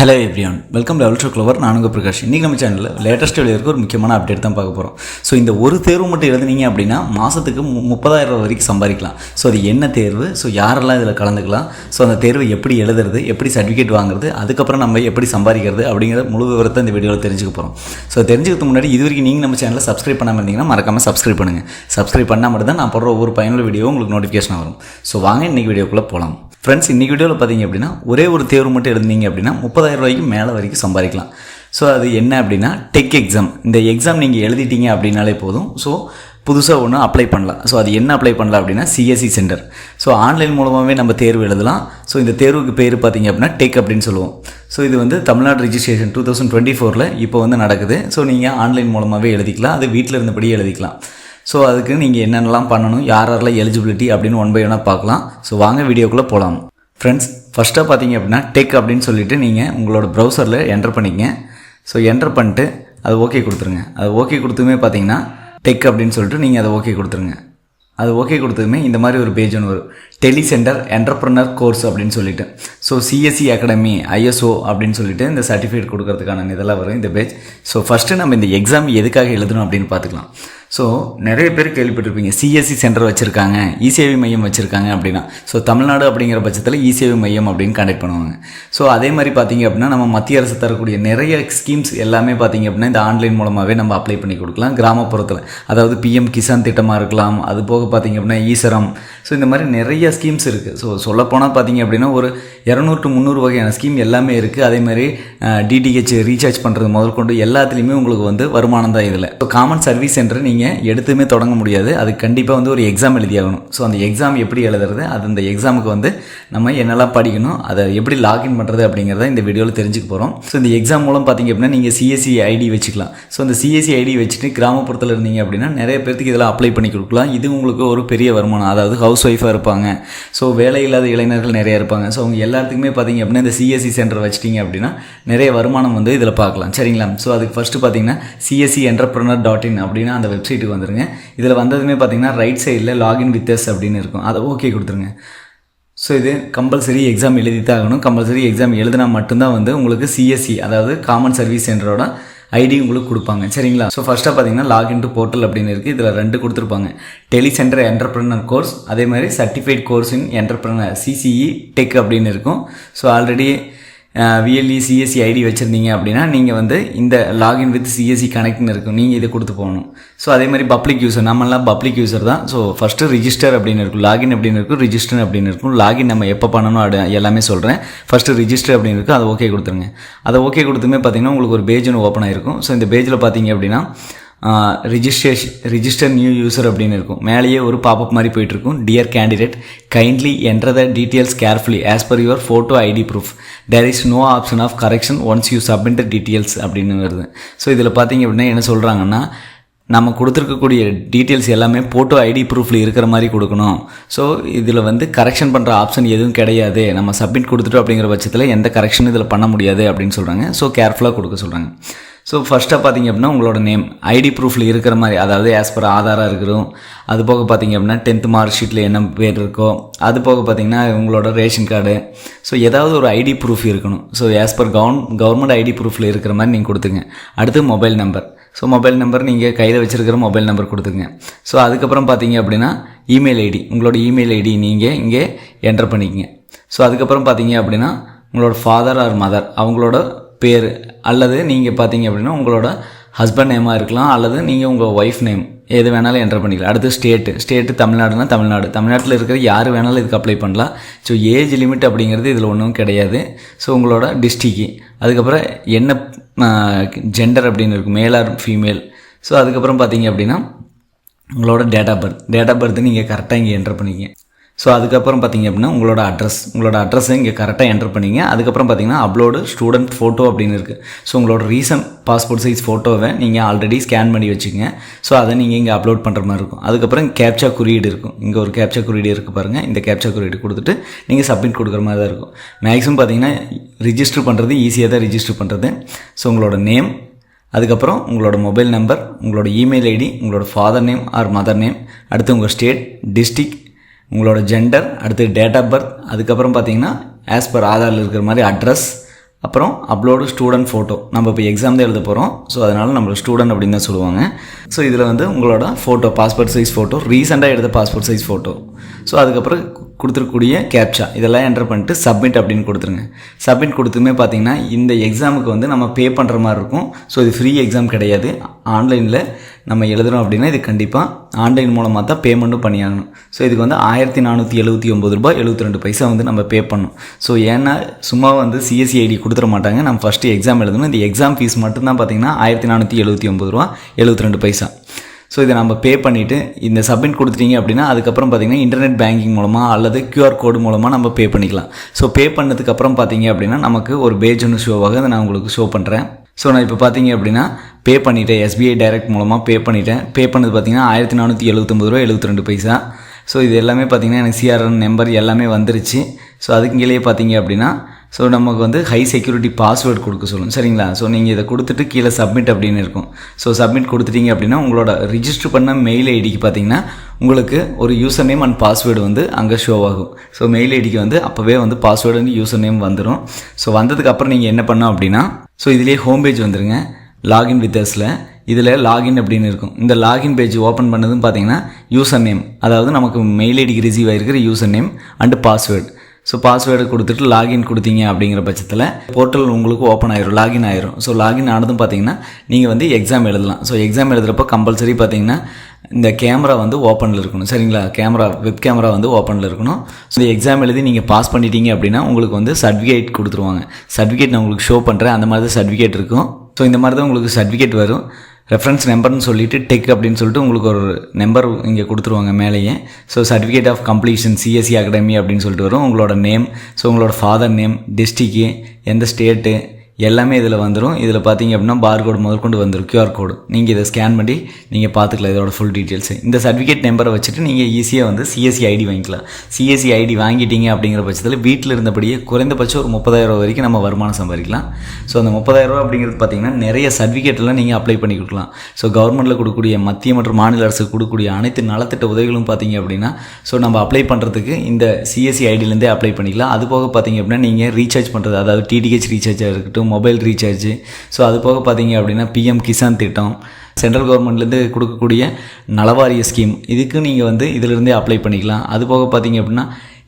Hello everyone welcome to ultra clover நான் பிரகாஷ். இன்றைக்கி நம்ம சேனலில் லேட்டஸ்ட் இருக்க ஒரு முக்கியமான அப்டேட் தான் பார்க்க போகிறோம் ஸோ இந்த ஒரு தேர்வு மட்டும் எழுதுனீங்க அப்படின்னா மாதத்துக்கு முப்பதாயிரம் ரூபா வரைக்கும் சம்பாதிக்கலாம். ஸோ அது என்ன தேர்வு? ஸோ யாரெல்லாம் இதில் கலந்துக்கலாம்? ஸோ அந்த தேர்வை எப்படி எழுதுறது? எப்படி சர்டிஃபிகேட் வாங்குறது? அதுக்கப்புறம் நம்ம எப்படி சம்பாதிக்கிறது? அப்படிங்கிற முழு விவரத்தை இந்த வீடியோவில் தெரிஞ்சுக்க போகிறோம் ஸோ தெரிஞ்சுக்கிறதுக்கு முன்னாடி இது வரைக்கும் நீங்கள் நம்ம சேனலில் சப்ஸ்கிரைப் பண்ணாமல் இருந்தீங்கன்னா மறக்காமல் சப்ஸ்கிரைப் பண்ணுங்கள் சப்ஸ்கிரைப் பண்ணால் மட்டும் தான் நான் போடுற ஒவ்வொரு பயனுள்ள வீடியோ உங்களுக்கு நோட்டிஃபிகேஷன் வரும். ஸோ வாங்க இன்றைக்கி வீடியோக்குள்ளே போகலாம் ஃப்ரெண்ட்ஸ் இன்றைக்கி வீடியோவில் பார்த்தீங்க அப்படின்னா ஒரே ஒரு தேர்வு மட்டும் எழுதுனீங்க அப்படின்னா முப்பதாயிரம் ரூபாய்க்கு மேலே வரைக்கும் சம்பாதிக்கலாம். ஸோ அது என்ன அப்படின்னா டெக் எக்ஸாம் இந்த எக்ஸாம் நீங்கள் எழுதிட்டீங்க அப்படின்னாலே போதும். ஸோ புதுசாக ஒன்று அப்ளை பண்ணலாம். ஸோ அது என்ன அப்ளை பண்ணலாம் அப்படின்னா சிஎஸ்சி சென்டர் ஸோ ஆன்லைன் மூலமாகவே நம்ம தேர்வு எழுதலாம். ஸோ இந்த தேர்வுக்கு பேர் பார்த்தீங்க அப்படின்னா டெக் அப்படின்னு சொல்லுவோம். ஸோ இது வந்து Tamil Nadu registration two thousand twenty ஃபோரில் இப்போ வந்து நடக்குது. ஸோ நீங்கள் ஆன்லைன் மூலமாகவே எழுதிக்கலாம். அது வீட்டில் இருந்தபடியே எழுதிக்கலாம். ஸோ அதுக்கு நீங்கள் என்னென்னலாம் பண்ணணும் யார் யாரெல்லாம் எலிஜிபிலிட்டி அப்படின்னு ஒன் பை ஒன்னாக பார்க்கலாம். ஸோ வாங்க வீடியோக்குள்ளே போகலாம் ஃப்ரெண்ட்ஸ் ஃபஸ்ட்டாக பார்த்தீங்க அப்படின்னா டெக் அப்படின்னு சொல்லிட்டு நீங்கள் உங்களோட ப்ரௌசரில் என்டர் பண்ணிக்கங்க. ஸோ என்டர் பண்ணிட்டு அது ஓகே கொடுத்துருங்க. அது ஓகே கொடுத்துமே பார்த்தீங்கன்னா டெக் அப்படின்னு சொல்லிட்டு நீங்கள் அதை ஓகே கொடுத்துருங்க. அது ஓகே கொடுத்ததுமே இந்த மாதிரி ஒரு பேஜ் ஒன்று வரும். டெலி சென்டர் என்டர்பிரனர் கோர்ஸ் அப்படின்னு சொல்லிட்டு. ஸோ சிஎஸ்சி அகாடமி ஐஎஸ்ஓ அப்படின்னு சொல்லிட்டு இந்த சர்டிஃபிகேட் கொடுக்கறதுக்கான இதெல்லாம் வரும் இந்த பேஜ் ஸோ ஃபஸ்ட்டு நம்ம இந்த எக்ஸாம் எதுக்காக எழுதணும் அப்படின்னு பார்த்துக்கலாம். ஸோ நிறைய பேர் கேள்விப்பட்டிருப்பீங்க. சிஎஸ்சி சென்டர் வச்சுருக்காங்க. இசேவை மையம் வச்சுருக்காங்க அப்படின்னா. ஸோ தமிழ்நாடு அப்படிங்கிற பட்சத்தில் இசேவை மையம் அப்படின்னு கண்டக்ட் பண்ணுவாங்க. ஸோ அதே மாதிரி பார்த்தீங்க அப்படின்னா நம்ம மத்திய அரசு தரக்கூடிய நிறைய ஸ்கீம்ஸ் எல்லாமே பார்த்தீங்க அப்படின்னா இந்த ஆன்லைன் மூலமாகவே நம்ம அப்ளை பண்ணி கொடுக்கலாம். கிராமப்புறத்தில். அதாவது பிஎம் கிசான் திட்டமாக இருக்கலாம். அது போக பார்த்தீங்க அப்படின்னா ஈசரம் ஸோ இந்த மாதிரி நிறைய ஸ்கீம்ஸ் இருக்குது ஸோ சொல்லப்போனால் பார்த்தீங்க அப்படின்னா ஒரு இரநூறு டு முந்நூறு வகையான ஸ்கீம் எல்லாமே இருக்குது அதே மாதிரி டிடிஹெச் ரீசார்ஜ் பண்ணுறது முதற்கொண்டு எல்லாத்துலேயுமே உங்களுக்கு வந்து வருமானம் தான் இதில். ஸோ காமன் சர்வீஸ் சென்டர் நீங்கள் எடுத்துமே தொடங்க முடியாது. அது கண்டிப்பாக வந்து ஒரு எக்ஸாம் எழுதியாகணும். ஸோ அந்த எக்ஸாம் எப்படி எழுதுறது? அது அந்த எக்ஸாமுக்கு வந்து நம்ம என்னெல்லாம் படிக்கணும்? அதை எப்படி லாகின் பண்ணுறது அப்படிங்கிறத இந்த வீடியோவில் தெரிஞ்சுக்க போகிறோம் ஸோ இந்த எக்ஸாம் மூலம் பார்த்தீங்க அப்படின்னா நீங்கள் சிஎஸ்சி ஐடி வச்சுக்கலாம். ஸோ அந்த சிஎஸ்சி ஐடி வச்சுட்டு கிராமப்புறத்தில் இருந்தீங்க அப்படின்னா நிறைய பேர்த்துக்கு இதெல்லாம் அப்ளை பண்ணி கொடுக்கலாம். இது உங்களுக்கு ஒரு பெரிய வருமானம். அதாவது ஹவுஸ் ஒய்ஃபாக இருப்பாங்க. ஸோ வேலை இல்லாத இளைஞர்கள் நிறைய இருப்பாங்க. ஸோ அவங்க எல்லாத்துக்குமே பார்த்தீங்க அப்படின்னா இந்த சிஎஸ்சி சென்டர் வச்சிட்டிங்க அப்படின்னா நிறைய வருமானம் வந்து இதில் பார்க்கலாம். சரிங்களா? ஸோ அதுக்கு ஃபஸ்ட்டு பார்த்தீங்கன்னா சிஎஸ்சி என்டர்பிரனர் டாட் இன் அப்படின்னா அந்த வெப்சைட்டுக்கு வந்துருங்க. இதில் வந்ததுமே பார்த்தீங்கன்னா ரைட் சைடில் லாகின் வித் எஸ் அப்படின்னு இருக்கும். அதை ஓகே கொடுத்துருங்க. ஸோ இது கம்பல்சரி எக்ஸாம் எழுதி தான் ஆகணும். கம்பல்சரி எக்ஸாம் எழுதினா மட்டும்தான் வந்து உங்களுக்கு சிஎஸ்சி அதாவது காமன் சர்வீஸ் சென்டரோட ஐடி உங்களுக்கு கொடுப்பாங்க. சரிங்களா? ஸோ ஃபஸ்ட்டாக பார்த்தீங்கன்னா லாகின் டு போர்ட்டல் அப்படின்னு இருக்குது இதில் ரெண்டு கொடுத்துருப்பாங்க. டெலி சென்டர் என்டர்பிரனர் கோர்ஸ் அதே மாதிரி certified course in entrepreneur CCE tech அப்படின்னு இருக்கும். So already VLE CSC ID வச்சுருந்தீங்க அப்படின்னா நீங்கள் வந்து இந்த லாகின் வித் சிஎஸ்சி கனெக்ட்னு இருக்கும். நீங்கள் இதை கொடுத்து போகணும். ஸோ அதே மாதிரி பப்ளிக் யூசர் நம்மளாம் பப்ளிக் யூசர் தான். ஸோ ஃபஸ்ட்டு ரிஜிஸ்டர் அப்படின்னு இருக்கும். லாகின் அப்படின்னு இருக்கும். ரிஜிஸ்டர் அப்படின்னு இருக்கும். லாகின் நம்ம எப்போ பண்ணணும் அப்படி எல்லாமே சொல்கிறேன் ஃபஸ்ட்டு ரிஜிஸ்டர் அப்படின்னு இருக்கும். அதை ஓகே கொடுத்துருங்க. அதை ஓகே கொடுத்துமே பார்த்தீங்கன்னா உங்களுக்கு ஒரு பேஜ் ஒன்று ஓப்பன் ஆகிருக்கும் ஸோ இந்த பேஜில் பார்த்தீங்க அப்படின்னா ரிஜிஸ்ட்ரேஷன் ரிஜிஸ்டர் நியூ யூசர் அப்படின்னு இருக்கும். மேலேயே ஒரு பாப்பப் மாதிரி போயிட்டுருக்கும் dear candidate kindly enter the details carefully as per your photo ID proof there is no option of correction once you submit details அப்படின்னு வருது ஸோ இதில் பார்த்தீங்க அப்படின்னா என்ன சொல்கிறாங்கன்னா நம்ம கொடுத்துருக்கக்கூடிய டீட்டெயில்ஸ் எல்லாமே ஃபோட்டோ ஐடி ப்ரூஃபில் இருக்கிற மாதிரி கொடுக்கணும். ஸோ இதில் வந்து கரெக்ஷன் பண்ணுற ஆப்ஷன் எதுவும் கிடையாது. நம்ம சப்மிட் கொடுத்துட்டோம் அப்படிங்கிற பட்சத்தில் எந்த கரெக்ஷனும் இதில் பண்ண முடியாது அப்படின்னு சொல்கிறாங்க ஸோ கேர்ஃபுல்லாக கொடுக்க சொல்கிறாங்க ஸோ ஃபஸ்ட்டாக பார்த்தீங்க அப்படின்னா உங்களோட நேம் ஐடி ப்ரூஃபில் இருக்கிற மாதிரி அதாவது ஆஸ் பர் ஆதாராக இருக்கிறோம் அது போக பார்த்தீங்க அப்படின்னா டென்த்து மார்க் ஷீட்டில் என்ன பேர் இருக்கோ அது போக பார்த்தீங்கன்னா உங்களோட ரேஷன் கார்டு ஸோ ஏதாவது ஒரு ஐடி ப்ரூஃப் இருக்கணும். So as per govern government ID ப்ரூஃபில் இருக்கிற மாதிரி நீங்கள் கொடுத்துங்க அடுத்து mobile number so mobile number நீங்கள் கையில் வச்சுருக்கிற மொபைல் நம்பர் கொடுத்துங்க ஸோ அதுக்கப்புறம் பார்த்தீங்க அப்படின்னா இமெயில் ஐடி உங்களோட இமெயில் ஐடி நீங்கள் இங்கே என்டர் பண்ணிக்கங்க. ஸோ அதுக்கப்புறம் பார்த்தீங்க அப்படின்னா உங்களோட ஃபாதர் ஆர் மதர் அவங்களோட பேர் அல்லது நீங்கள் பார்த்தீங்க அப்படின்னா உங்களோட ஹஸ்பண்ட் நேமாக இருக்கலாம் அல்லது நீங்கள் உங்கள் ஒய்ஃப் நேம் எது வேணாலும் என்டர் பண்ணிக்கலாம். அடுத்து ஸ்டேட்டு ஸ்டேட்டு தமிழ்நாடுனா தமிழ்நாடு. தமிழ்நாட்டில் இருக்கிற யார் வேணாலும் இதுக்கு அப்ளை பண்ணலாம். ஸோ ஏஜ் லிமிட் அப்படிங்கிறது இதில் ஒன்றும் கிடையாது. ஸோ உங்களோட டிஸ்ட்ரிக்கு அதுக்கப்புறம் என்ன ஜெண்டர் அப்படின்னு இருக்கும். மேல் ஆர் ஃபீமேல் ஸோ அதுக்கப்புறம் பார்த்தீங்க அப்படின்னா உங்களோட date of birth date of birth நீங்கள் கரெக்டாக இங்கே என்டர் பண்ணிக்கங்க. ஸோ அதுக்கப்புறம் பார்த்தீங்க அப்படின்னா உங்களோட அட்ரஸ் உங்களோட அட்ரஸை இங்கே கரெக்டாக என்டர் பண்ணிங்க. அதுக்கப்புறம் பார்த்தீங்கன்னா அப்லோடு ஸ்டூடெண்ட் ஃபோட்டோ அப்படின்னு இருக்குது ஸோ உங்களோட ரீசன்ட் பாஸ்போர்ட் சைஸ் ஃபோட்டோவை நீங்கள் ஆல்ரெடி ஸ்கேன் பண்ணி வச்சுக்கோங்க. ஸோ அதை நீங்கள் இங்கே அப்லோட் பண்ணுற மாதிரி இருக்கும். அதுக்கப்புறம் கேப்சா குறியீடு இருக்கும். இங்கே ஒரு கேப்சா குறியீடு இருக்குது பாருங்கள் இந்த கேப்சா குறியீடு கொடுத்துட்டு நீங்கள் சப்மிட் கொடுக்குற மாதிரி தான் இருக்கும். மேக்ஸிமம் பார்த்தீங்கன்னா ரிஜிஸ்டர் பண்ணுறது ஈஸியாக தான் ரிஜிஸ்டர் பண்ணுறது ஸோ உங்களோட நேம் அதுக்கப்புறம் உங்களோட மொபைல் நம்பர் உங்களோட இமெயில் ஐடி உங்களோட father name or mother name அடுத்து உங்கள் ஸ்டேட் டிஸ்ட்ரிக் உங்களோட ஜெண்டர் அடுத்து டேட் ஆஃப் பர்த் அதுக்கப்புறம் பார்த்தீங்கன்னா ஆஸ் பர் ஆதாரில் இருக்கிற மாதிரி அட்ரஸ் அப்புறம் அப்லோடு ஸ்டூடெண்ட் ஃபோட்டோ நம்ம இப்போ எக்ஸாம் தான் எழுத போகிறோம் ஸோ அதனால் நம்மளை ஸ்டூடெண்ட் அப்படின்னு தான் சொல்லுவாங்க. ஸோ இதில் வந்து உங்களோட ஃபோட்டோ பாஸ்போர்ட் சைஸ் ஃபோட்டோ ரீசெண்டாக எடுத்த பாஸ்போர்ட் சைஸ் ஃபோட்டோ ஸோ அதுக்கப்புறம் கொடுத்துருக்கூடிய கேப்ச்சா இதெல்லாம் என்டர் பண்ணிட்டு சப்மிட் அப்படின்னு கொடுத்துருங்க. சப்மிட் கொடுத்துமே பார்த்தீங்கன்னா இந்த எக்ஸாமுக்கு வந்து நம்ம பே பண்ணுற மாதிரி இருக்கும். ஸோ இது ஃப்ரீ எக்ஸாம் கிடையாது. ஆன்லைனில் நம்ம எழுதுகிறோம் அப்படின்னா இது கண்டிப்பாக ஆன்லைன் மூலமாக தான் பேமெண்ட்டும் பண்ணியாகணும். ஸோ இதுக்கு வந்து ஆயிரத்தி நானூற்றி எழுபத்தி ஒம்பது ரூபாய் எழுபத்தி ரெண்டு பைசா வந்து நம்ம பே பண்ணணும். ஸோ ஏன்னா சும்மா வந்து சிஎஸ்சி ஐடி கொடுத்துட மாட்டாங்க. நம்ம ஃபஸ்ட்டு எக்ஸாம் எழுதணும். இந்த எக்ஸாம் ஃபீஸ் மட்டும்தான் பார்த்தீங்கன்னா ஆயிரத்தி நானூற்றி எழுபத்தி ஒம்பது ரூபா எழுபத்தி ரெண்டு பைசா. ஸோ இதை நம்ம பே பண்ணிவிட்டு இந்த சப்மிட் கொடுத்துட்டீங்க அப்படின்னா அதுக்கப்புறம் பார்த்தீங்கன்னா இன்டர்நெட் பேங்கிங் மூலமாக அல்லது க்யூஆர் கோடு மூலமாக நம்ம பே பண்ணிக்கலாம். ஸோ பே பண்ணதுக்கப்புறம் பார்த்தீங்க அப்படின்னா நமக்கு ஒரு பேஜ் ஒன்று ஷோவாக அதை நான் உங்களுக்கு ஷோ பண்ணுறேன் ஸோ நான் இப்போ பார்த்தீங்க அப்படின்னா பே பண்ணிட்டேன். எஸ்பிஐ டைரக்ட் மூலமாக பே பண்ணிட்டேன். பே பண்ணது பார்த்தீங்கன்னா ஆயிரத்தி நானூற்றி எழுபத்தொம்பது ரூபா எழுபத்தி ரெண்டு பைசா. ஸோ இது எல்லாமே பார்த்தீங்கன்னா எனக்கு சிஆர்என் நம்பர் எல்லாமே வந்துருச்சு. ஸோ அதுக்கு கீழே பார்த்தீங்க அப்படின்னா ஸோ நமக்கு வந்து ஹை செக்யூரிட்டி பாஸ்வேர்டு கொடுக்க சொல்லும். சரிங்களா? ஸோ நீங்கள் இதை கொடுத்துட்டு கீழே சப்மிட் அப்படின்னு இருக்கும். ஸோ சப்மிட் கொடுத்துட்டீங்க அப்படின்னா உங்களோட ரிஜிஸ்டர் பண்ண மெயில் ஐடிக்கு பார்த்தீங்கன்னா உங்களுக்கு ஒரு யூசர் நேம் அண்ட் பாஸ்வேர்டு வந்து அங்கே ஷோ ஆகும். ஸோ மெயில் ஐடிக்கு வந்து அப்போவே வந்து பாஸ்வேர்டு வந்து யூசர் நேம் வந்துடும் ஸோ வந்ததுக்கப்புறம் நீங்கள் என்ன பண்ணோம் அப்படின்னா ஸோ இதுலேயே ஹோம் பேஜ் வந்துருங்க. லாகின் வித் அஸில் இதில் லாகின் அப்படின்னு இருக்கும். இந்த லாகின் பேஜ் ஓப்பன் பண்ணதும் பார்த்தீங்கன்னா யூசர் நேம் அதாவது நமக்கு மெயில் ஐடிக்கு receive ஆகிருக்கிற user name and password so password கொடுத்துட்டு லாகின் கொடுத்தீங்க அப்படிங்கிற பட்சத்தில் போர்ட்டல் உங்களுக்கு ஓப்பன் ஆயிரும் லாகின் ஆயிரும். ஸோ லாகின் ஆனதும் பார்த்தீங்கன்னா நீங்கள் வந்து எக்ஸாம் எழுதலாம். ஸோ எக்ஸாம் எழுதுகிறப்ப கம்பல்சரி பார்த்தீங்கன்னா இந்த கேமரா வந்து ஓப்பனில் இருக்கணும். சரிங்களா? கேமரா வெப் கேமரா வந்து ஓப்பனில் இருக்கணும். ஸோ இந்த எக்ஸாம் எழுதி நீங்கள் பாஸ் பண்ணிட்டீங்க அப்படின்னா உங்களுக்கு வந்து சர்டிஃபிகேட் கொடுத்துருவாங்க. சர்டிஃபிகேட் நான் உங்களுக்கு ஷோ பண்ணுறேன் அந்த மாதிரி தான் சர்டிஃபிகேட் இருக்கும். ஸோ இந்த மாதிரி தான் உங்களுக்கு சர்டிஃபிகேட் வரும். ரெஃபரன்ஸ் நம்பர்னு சொல்லிவிட்டு டெக் அப்படின்னு சொல்லிட்டு உங்களுக்கு ஒரு நம்பர் இங்கே கொடுத்துருவாங்க மேலேயே. So certificate of completion CSC academy அப்படின்னு சொல்லிட்டு வரும். உங்களோட நேம் ஸோ உங்களோட ஃபாதர் நேம் டிஸ்ட்ரிக்கு எந்த ஸ்டேட்டு எல்லாமே இதில் வந்துடும் இதில் பார்த்தீங்க அப்படின்னா பார் கோடு முதற்கொண்டு வந்துடும் கியூஆர் கோடு நீங்கள் இதை ஸ்கேன் பண்ணி நீங்கள் பார்த்துக்கலாம் இதோட ஃபுல் டீட்டெயில்ஸ் இந்த சர்டிஃபிகேட் நம்பரை வச்சுட்டு நீங்கள் ஈஸியாக வந்து சிஎஸ்சி ஐடி வாங்கிக்கலாம். சிஎஸ்சி ஐடி வாங்கிட்டீங்க அப்படிங்கிற பட்சத்தில் வீட்டில் இருந்தபடியே குறைந்தபட்சம் ஒரு முப்பதாயிரம் ரூபா வரைக்கும் நம்ம வருமானம் சம்பாதிக்கலாம். ஸோ அந்த முப்பதாயிரரூபா அப்படிங்கிறது பார்த்தீங்கன்னா நிறைய சர்டிஃபிகேட்லாம் நீங்கள் அப்ளை பண்ணி கொடுக்கலாம். ஸோ கவர்மெண்ட்டில் கொடுக்கக்கூடிய மத்திய மற்றும் மாநில அரசு கொடுக்கக்கூடிய அனைத்து நலத்திட்ட உதவிகளும் பார்த்தீங்க அப்படின்னா ஸோ நம்ம அப்ளை பண்ணுறதுக்கு இந்த சிஎஸ்சி ஐடியிலேருந்தே அப்ளை பண்ணிக்கலாம். அது போக பார்த்தீங்க அப்படின்னா நீங்கள் ரீசார்ஜ் பண்ணுறது அதாவது டிடிஹெச் ரீசார்ஜாக இருக்கட்டும் மொபைல் ரீசார்ஜ் ஸோ அது போக பார்த்தீங்க அப்படின்னா பிஎம் கிசான் திட்டம் சென்ட்ரல் கவர்மெண்ட்லேருந்து கொடுக்கக்கூடிய நலவாரிய ஸ்கீம் இதுக்கு நீங்கள் வந்து இதிலிருந்தே அப்ளை பண்ணிக்கலாம். அது போக பார்த்தீங்க அப்படின்னா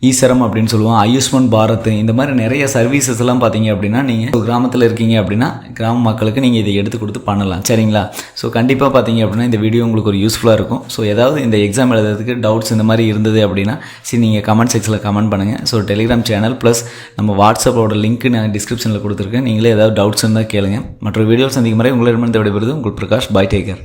ஈசரம் அப்படின்னு சொல்லுவோம் ஆயுஷ்மான் பாரத் இந்த மாதிரி நிறைய சர்வீசஸ் எல்லாம் பார்த்தீங்க அப்படின்னா நீங்கள் ஒரு கிராமத்தில் இருக்கீங்க அப்படின்னா கிராம மக்களுக்கு நீங்கள் இதை எடுத்து கொடுத்து பண்ணலாம். சரிங்களா? ஸோ கண்டிப்பாக பார்த்தீங்க அப்படின்னா இந்த வீடியோ உங்களுக்கு ஒரு யூஸ்ஃபுல்லாக இருக்கும். ஸோ ஏதாவது இந்த எக்ஸாம் எழுதுறதுக்கு டவுட்ஸ் இந்த மாதிரி இருந்தது அப்படின்னா சரி நீங்கள் கமெண்ட் செக்ஷனில் கமெண்ட் பண்ணுங்கள் ஸோ டெலிகிராம் சேனல் ப்ளஸ் நம்ம வாட்ஸ்அப்போட லிங்க் நான் டிஸ்கிரிப்ஷனில் கொடுத்துருக்கேன். நீங்களே ஏதாவது டவுட்ஸ் இருந்தால் கேளுங்க. மற்ற வீடியோ சந்திக்கும் முறை உங்களிடமிருந்து விடைபெறுது உங்கள் பிரகாஷ் பாய் டேக்கர்